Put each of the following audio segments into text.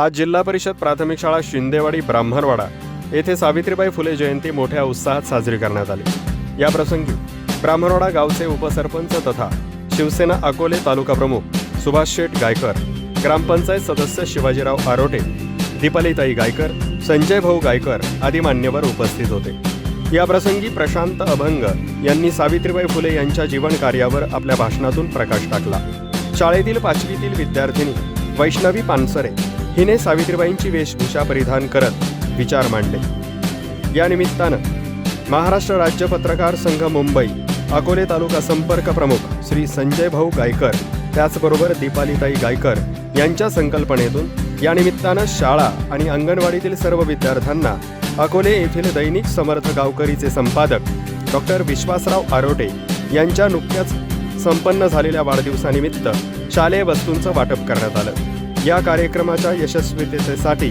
आज जिल्हा परिषद प्राथमिक शाळा शिंदेवाडी ब्राह्मणवाडा येथे सावित्रीबाई फुले जयंती मोठ्या उत्साहात साजरी करण्यात आली. या प्रसंगी ब्राह्मणवाडा गावचे उपसरपंच तथा शिवसेना अकोले तालुका प्रमुख सुभाष शेठ गायकर ग्रामपंचायत सदस्य शिवाजीराव आरोटे दीपालीताई गायकर संजय भाऊ गायकर आदी मान्यवर उपस्थित होते. या प्रसंगी प्रशांत अभंग यांनी सावित्रीबाई फुले यांच्या जीवन कार्यावर आपल्या भाषणातून प्रकाश टाकला. शाळेतील पाचवीतील विद्यार्थिनी वैष्णवी पानसरे हिने सावित्रीबाईंची वेशभूषा परिधान करत विचार मांडले. या निमित्तानं महाराष्ट्र राज्य पत्रकार संघ मुंबई अकोले तालुका संपर्क प्रमुख श्री संजय भाऊ गायकर त्याचबरोबर दीपालीताई गायकर यांच्या संकल्पनेतून या निमित्तानं शाळा आणि अंगणवाडीतील सर्व विद्यार्थ्यांना अकोले येथील दैनिक समर्थ गावकरीचे संपादक डॉक्टर विश्वासराव आरोटे यांच्या नुकत्याच संपन्न झालेल्या वाढदिवसानिमित्त शालेय वस्तूंचं वाटप करण्यात आलं. या कार्यक्रमाच्या यशस्वीतेसाठी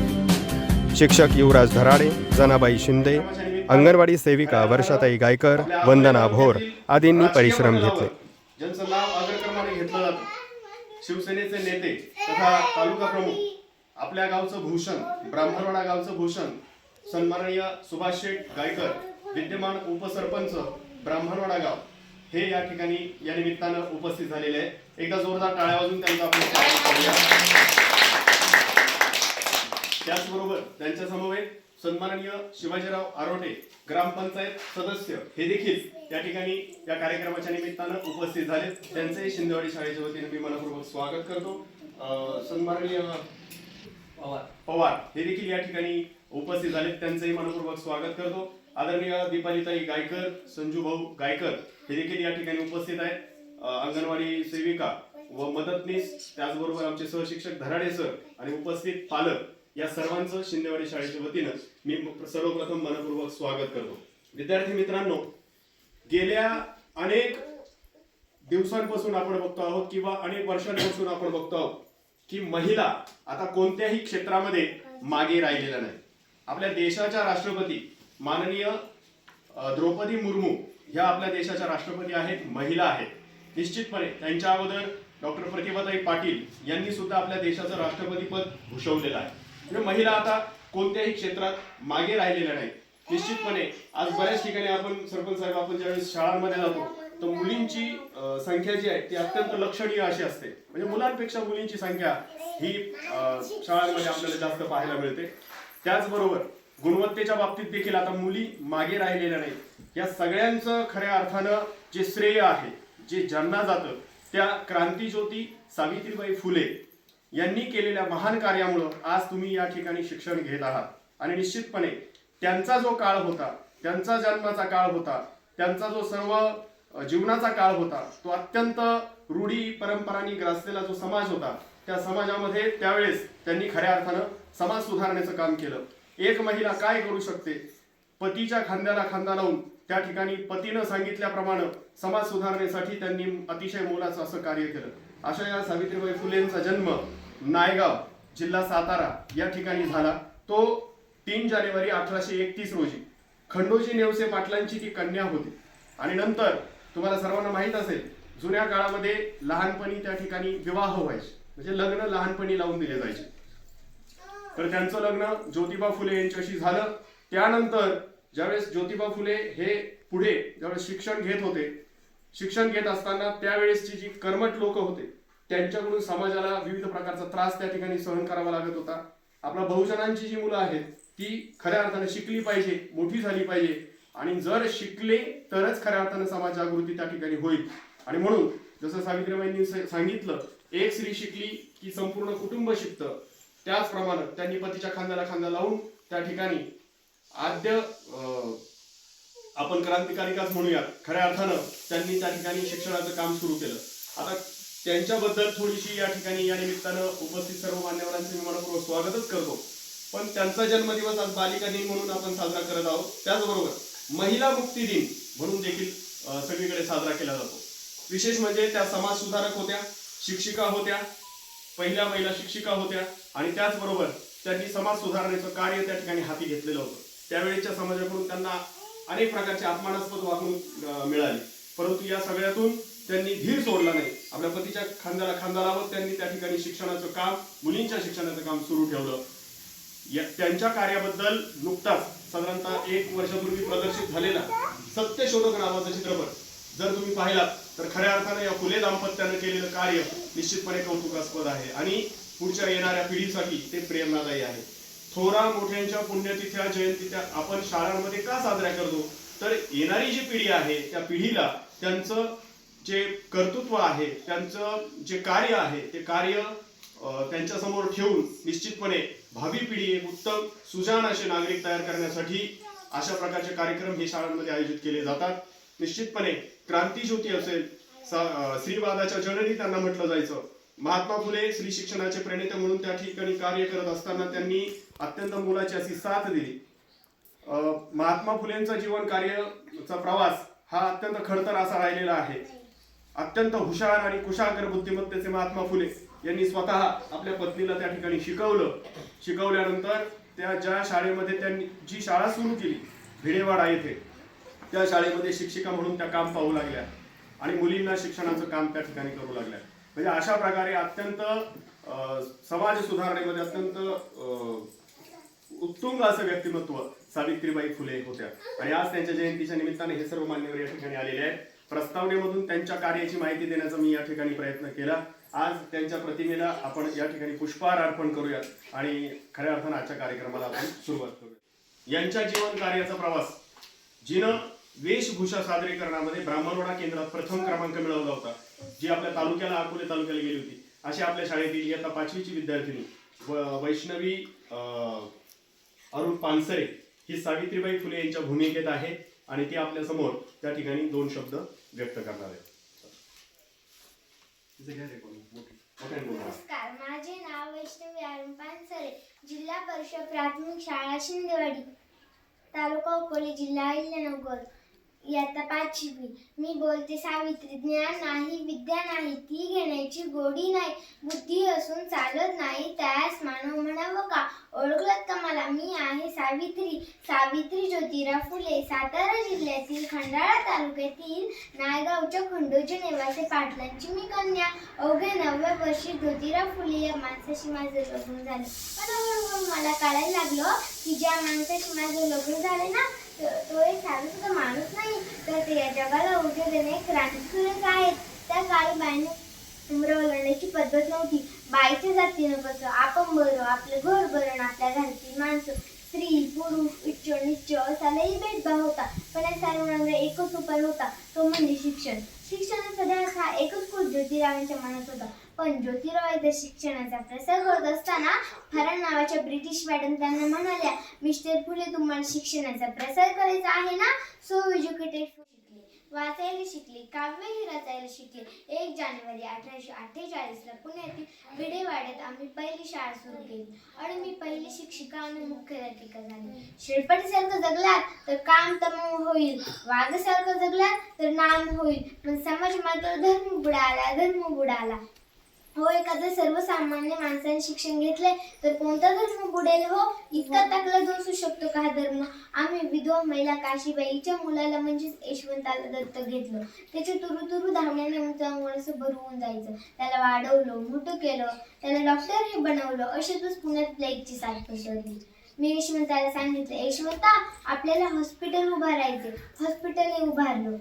शिक्षक युवराज धराडे जनाबाई शिंदे अंगणवाडी सेविका वर्षाताई गायकर वंदना भोर आदींनी परिश्रम घेतले. ज्यांचं नाव अग्रक्रमाने घेतलं जातं. शिवसेनेचे नेते तथा तालुका प्रमुख आपल्या गावचं भूषण ब्राह्मणवाडा गावचं भूषण सन्माननीय सुभाष शेठ गायकर विद्यमान उपसरपंच ब्राह्मणवाडा गाव. हे या ठिकाणी या निमित्तानं उपस्थित झालेले आहे एकदा जोरदार टाळ्या वाजून त्यांचा आपण त्याचबरोबर त्यांच्या समवेत सन्माननीय शिवाजीराव आरोटे ग्रामपंचायत सदस्य हे देखील या ठिकाणी या कार्यक्रमाच्या निमित्तानं उपस्थित झाले त्यांचंही शिंदेवाडी शाळेच्या वतीने मी मनपूर्वक स्वागत करतो. सन्माननीय सन्माननीय पवार. हे देखील या ठिकाणी उपस्थित झाले त्यांचंही मनपूर्वक स्वागत करतो. आदरणीय दीपालीताई गायकर संजू भाऊ गायकर हे देखील या ठिकाणी उपस्थित आहेत. अंगणवाडी सेविका व मदतनीस त्याचबरोबर आमचे सहशिक्षक धराडे सर आणि उपस्थित पालक या सर्वांचं शिंदेवाडी शाळेच्या वतीनं मी सर्वप्रथम मनपूर्वक स्वागत करतो. विद्यार्थी मित्रांनो गेल्या अनेक दिवसांपासून आपण बघतो आहोत किंवा अनेक वर्षांपासून आपण बघतो आहोत की महिला आता कोणत्याही क्षेत्रामध्ये मागे राहिलेल्या नाही आपल्या देशाच्या राष्ट्रपती माननीय द्रौपदी मुर्मू ह्या आपल्या देशाच्या राष्ट्रपती आहेत महिला आहेत. निश्चितपणे त्यांच्या अगोदर डॉक्टर प्रतिभाताई पाटील यांनी सुद्धा आपल्या देशाचं राष्ट्रपती पद भूषवलेलं आहे. म्हणजे महिला आता कोणत्याही क्षेत्रात मागे राहिलेल्या नाही निश्चितपणे आज बऱ्याच ठिकाणी आपण सरपंच साहेब आपण ज्यावेळेस शाळांमध्ये जातो तर मुलींची संख्या जी आहे ती अत्यंत लक्षणीय अशी असते. म्हणजे मुलांपेक्षा मुलींची संख्या ही शाळांमध्ये आपल्याला जास्त पाहायला मिळते. त्याचबरोबर गुणवत्तेच्या बाबतीत देखील आता मुली मागे राहिलेल्या नाहीत. या सगळ्यांचं खऱ्या अर्थानं जे श्रेय आहे जे ज्यांना जातं त्या क्रांतीज्योती सावित्रीबाई फुले यांनी केलेल्या महान कार्यामुळं आज तुम्ही या ठिकाणी शिक्षण घेत आहात. आणि निश्चितपणे त्यांचा जो काळ होता त्यांचा जन्माचा काळ होता त्यांचा जो सर्व जीवनाचा काळ होता तो अत्यंत रूढी परंपरांनी ग्रासलेला जो समाज होता त्या समाजामध्ये त्यावेळेस त्यांनी खऱ्या अर्थानं समाज सुधारण्याचं काम केलं. एक महिला काय करू शकते? पतीच्या खांद्याला खांदा लावून त्या ठिकाणी पतीनं सांगितल्याप्रमाणे समाज सुधारणेसाठी त्यांनी अतिशय मोलाचं असं कार्य केलं. अशा या सावित्रीबाई फुलेंचा जन्म नायगाव जिल्हा सातारा या ठिकाणी झाला. तो तीन जानेवारी अठराशे एकतीस रोजी खंडोजी नेवसे पाटलांची ती कन्या होती. आणि नंतर तुम्हाला सर्वांना माहीत असेल जुन्या काळामध्ये लहानपणी त्या ठिकाणी विवाह व्हायचे. म्हणजे लग्न लहानपणी लावून दिले जायचे. तर त्यांचं लग्न ज्योतिबा फुले यांच्याशी झालं. त्यानंतर ज्यावेळेस ज्योतिबा फुले हे पुढे ज्यावेळेस शिक्षण घेत होते शिक्षण घेत असताना त्यावेळेसची जी कर्मट लोक होते त्यांच्याकडून समाजाला विविध प्रकारचा त्रास त्या ठिकाणी सहन करावा लागत होता. आपल्या बहुजनांची जी मुलं आहेत ती खऱ्या अर्थाने शिकली पाहिजे मोठी झाली पाहिजे. आणि जर शिकले तरच खऱ्या अर्थानं समाज जागृती त्या ठिकाणी होईल. आणि म्हणून जसं सावित्रीबाईंनी सांगितलं एक स्त्री शिकली की संपूर्ण कुटुंब शिकतं. त्याचप्रमाणे त्यांनी पतीच्या खांद्याला खांदा लावून त्या ठिकाणी आद्य अं, आपण क्रांतिकारिकाच म्हणूयात. खऱ्या अर्थानं त्यांनी त्या ठिकाणी शिक्षणाचं काम सुरू केलं. आता त्यांच्याबद्दल थोडीशी या ठिकाणी या निमित्तानं उपस्थित सर्व मान्यवरांचे मी मनपूर्वक स्वागतच करतो. पण त्यांचा जन्मदिवस आज बालिका दिन म्हणून आपण साजरा करत आहोत. त्याचबरोबर महिला मुक्ती दिन म्हणून देखील सगळीकडे साजरा केला जातो. विशेष म्हणजे त्या समाज सुधारक होत्या शिक्षिका होत्या पहिल्या महिला शिक्षिका होत्या आणि त्याचबरोबर त्यांनी समाज सुधारण्याचं कार्य त्या ठिकाणी हाती घेतलेलं होतं. त्यावेळेच्या समाजाकडून त्यांना अनेक प्रकारचे अपमानास्पद वागणूक मिळाले मिळाली. परंतु या सगळ्यातून त्यांनी धीर सोडला नाही. आपल्या पतीच्या खांद्याला खांदा लावत त्यांनी त्या ठिकाणी शिक्षणाचं काम मुलींच्या शिक्षणाचं काम सुरू ठेवलं. या- त्यांच्या कार्याबद्दल नुकताच साधारणतः एक वर्षापूर्वी प्रदर्शित झालेला सत्यशोधक नावाचा चित्रपट जर तुम्ही पाहिलात तर खऱ्या अर्थाने या फुले दाम्पत्यानं केलेलं कार्य निश्चितपणे कौतुकास्पद आहे. आणि पुढच्या येणाऱ्या पिढीसाठी ते प्रेरणादायी आहे. थोरा मोठ्यांच्या पुण्यतिथ्या जयंतीच्या आपण शाळांमध्ये का साजऱ्या करतो? तर येणारी जी पिढी आहे त्या पिढीला त्यांचं जे कर्तृत्व आहे त्यांचं जे कार्य आहे ते कार्य त्यांच्यासमोर ठेवून निश्चितपणे भावी पिढी एक उत्तम सुजाण असे नागरिक तयार करण्यासाठी अशा प्रकारचे कार्यक्रम हे शाळांमध्ये आयोजित केले जातात. निश्चितपणे क्रांतीज्योती असेल स- स्त्रीवादाच्या जननी त्यांना म्हटलं जायचं. महात्मा फुले स्त्री शिक्षणाचे प्रणेते म्हणून त्या ठिकाणी कार्य करत असताना त्यांनी अत्यंत मोलाची अशी साथ दिली. अं, महात्मा फुलेंचा जीवन कार्यचा प्रवास हा अत्यंत खडतर असा राहिलेला आहे. अत्यंत हुशार आणि कुशाग्र बुद्धिमत्तेचे महात्मा फुले यांनी स्वतः आपल्या पत्नीला त्या ठिकाणी शिकवलं. शिकवल्यानंतर त्या ज्या शाळेमध्ये त्यांनी जी शाळा सुरू केली भिडेवाडा येथे त्या शाळेमध्ये शिक्षिका म्हणून त्या काम पाहू लागल्या आणि मुलींना शिक्षणाचं काम त्या ठिकाणी करू लागल्या. म्हणजे अशा प्रकारे अत्यंत अं, समाज सुधारणेमध्ये अत्यंत अं, उत्तुंग असं व्यक्तिमत्व सावित्रीबाई फुले होत्या. आणि आज त्यांच्या जयंतीच्या निमित्ताने हे सर्व मान्यवर या ठिकाणी आलेले आहेत. प्रस्तावनेमधून त्यांच्या कार्याची माहिती देण्याचा मी या ठिकाणी प्रयत्न केला. आज त्यांच्या प्रतिमेला आपण या ठिकाणी पुष्पहार अर्पण करूयात आणि खऱ्या अर्थानं आजच्या कार्यक्रमाला आपण सुरुवात करूया यांच्या जीवन कार्याचा प्रवास. जिनं वेशभूषा सादरीकरणामध्ये ब्राह्मणवाडा केंद्रात प्रथम क्रमांक मिळवला होता जी आपल्या तालुक्याला अकोले तालुक्याला गेली होती. अशी आपल्या शाळेतील इयत्ता पाचवीची विद्यार्थिनी वैष्णवी अं, अरुण पानसरे ही सावित्रीबाई फुले यांच्या भूमिकेत आहे आणि ती आपल्यासमोर त्या ठिकाणी दोन शब्द व्यक्त करणार आहे नमस्कार माझे नाव वैष्णवी अरुण पानसरे जिल्हा परिषद प्राथमिक शाळा शिंदेवाडी तालुका अकोले जिल्हा अहिल्यानगर. इयत्ता पाचवी. मी बोलते सावित्री ज्ञान नाही विद्या नाही ती घेण्याची गोडी नाही. बुद्धी असून चालत नाही त्यास मानव म्हणावं का? ओळखलत का मला? मी आहे सावित्री. सावित्री ज्योतिराव फुले सातारा जिल्ह्यातील खंडाळा तालुक्यातील नायगावच्या खंडोजी नेवासे पाटलांची मी कन्या. अवघ्या नवव्या वर्षी ज्योतिराव फुले या माणसाशी माझं लग्न झालं. पण मला कळायला लागलं? की ज्या माणसाशी माझं लग्न झालं ना तो एक साधा माणूस नाही तर ते या जगाला उठे देणे क्रांतिसूरच आहेत. त्या काळी बाईने उमरा ओलांडायची पद्धत नव्हती. बाईच्या जातीनं कसं आपण बरं आपलं घर बरं आणि आपल्या घरातील माणसं. स्त्री पुरुष उच्च निच्च असा भेदभाव होता. पण या सर्वांवर एकच उपाय होता तो म्हणजे शिक्षण. शिक्षणाचा ध्यास हा एकच खूप ज्योतिरावांच्या मनात होता. पण ज्योतिराव एकदा शिक्षणाचा प्रसार करत असताना फरान नावाच्या ब्रिटिश मॅडम त्यांना म्हणाल्या मिस्टर फुले तुम्हाला शिक्षणाचा प्रसार करायचा आहे ना? सो एज्युकेटेड वाचायला शिकले काव्यही रचायला शिकले. एक जानेवारी अठराशे अठ्ठेचाळीसला पुण्यातील भिडेवाड्यात आम्ही पहिली शाळा सुरू केली. आणि मी पहिली शिक्षिका आणि मुख्याध्यापिका झाली. शेळपटीसारखं जगलात तर काम तमाम होईल. वाघासारखं जगलात तर नाम होईल. पण समाज मात्र धर्म बुडाला धर्म बुडाला. हो एखादं सर्वसामान्य माणसाने शिक्षण घेतलंय तर कोणता धर्म बुडेल? हो इतका टाकला दोसू शकतो का हा धर्म? आम्ही विधवा महिला काशीबाईच्या मुलाला म्हणजेच यशवंताला दत्तक घेतलं. त्याचे तुरु तुरु धावण्याने आमचं असं भरवून जायचं. त्याला वाढवलं मोठं केलं त्याला डॉक्टरही बनवलं अशातच पुण्यात प्लेगची साथ पसरली. मी यशवंताला सांगितलं यशवंता आपल्याला हॉस्पिटल उभारायचे हॉस्पिटल उभारलं.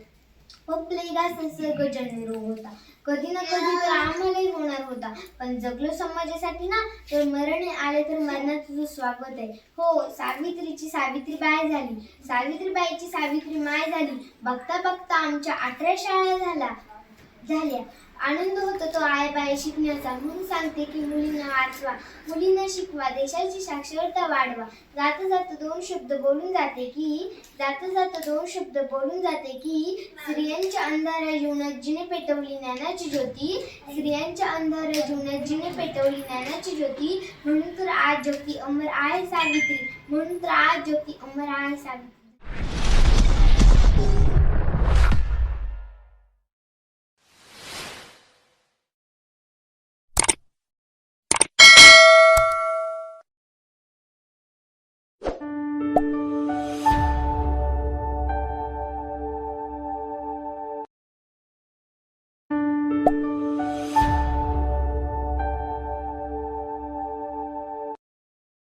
व प्लेग हा संसर्गजन्य रोग होता. कधी ना कधी तर आम्हालाही होणार होता. पण जगलो समाजासाठी ना तर मरण आले तर मरणात तुझं स्वागत आहे. हो सावित्रीची सावित्री बाय झाली. सावित्रीबाईची सावित्री माय झाली. बघता बघता आमच्या अठरा शाळा झाला झाल्या आनंद होतो तो आय बाय शिकण्याचा. म्हणून सांगते की मुलींना वाचवा. मुलींना शिकवा. देशाची साक्षरता वाढवा. जात जात दोन शब्द बोलून जाते की जात जात दोन शब्द बोलून जाते की स्त्रियांच्या अंधाऱ्या जीवनात जिने पेटवली ज्ञानाची ज्योती स्त्रियांच्या अंधाऱ्या जीवनात जिने पेटवली ज्ञानाची ज्योती. म्हणून तर आज ज्योती अमर आहे सावित्री. म्हणून तर आज ज्योती अमर आहे सावित्री.